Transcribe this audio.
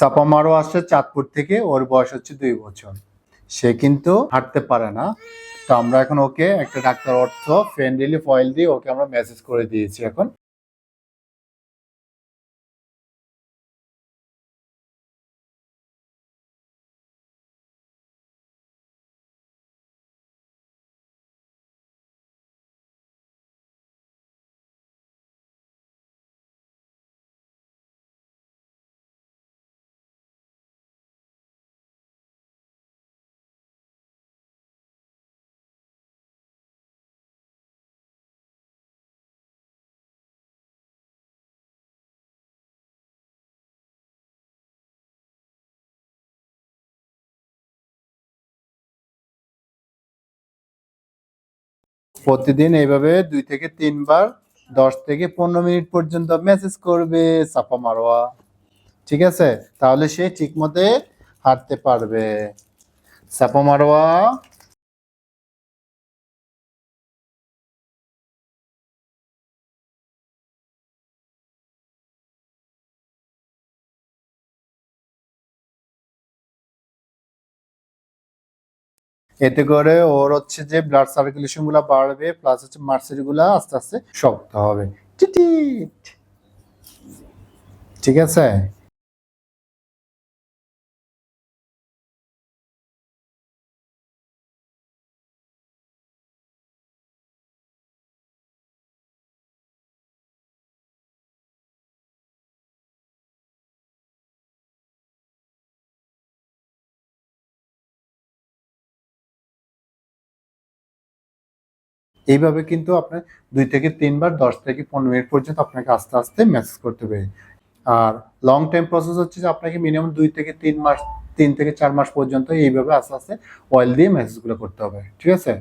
সাপামারও আসছে চাঁদপুর থেকে, ওর বয়স হচ্ছে দুই বছর। সে কিন্তু হাঁটতে পারে না। তো আমরা এখন ওকে একটা ডাক্তার অর্থ ফ্রেন্ডলি ফয়েল দিয়ে ওকে আমরা মেসেজ করে দিয়েছি এখন। প্রতিদিন এইভাবে দুই থেকে তিনবার, দশ থেকে পনেরো মিনিট পর্যন্ত মেসেজ করবে, চাপা মারোয়া। ঠিক আছে? তাহলে সে ঠিক মতে হাঁটতে পারবে। সাফা মারোয়া। এতে করে ওর হচ্ছে যে ব্লাড সার্কুলেশনগুলা বাড়বে প্লাস হচ্ছে মার্সেলগুলা আস্তে আস্তে শক্ত হবে। ঠিক আছে এইভাবে কিন্তু আপনার দুই থেকে তিনবার, দশ থেকে পনেরো মিনিট পর্যন্ত আপনাকে আস্তে আস্তে মেসেজ করতে হবে। আর লং টাইম প্রসেস হচ্ছে যে আপনাকে মিনিমাম দুই থেকে তিন মাস, তিন থেকে চার মাস পর্যন্ত এইভাবে আস্তে আস্তে অয়েল দিয়ে মেসেজগুলো করতে হবে। ঠিক আছে?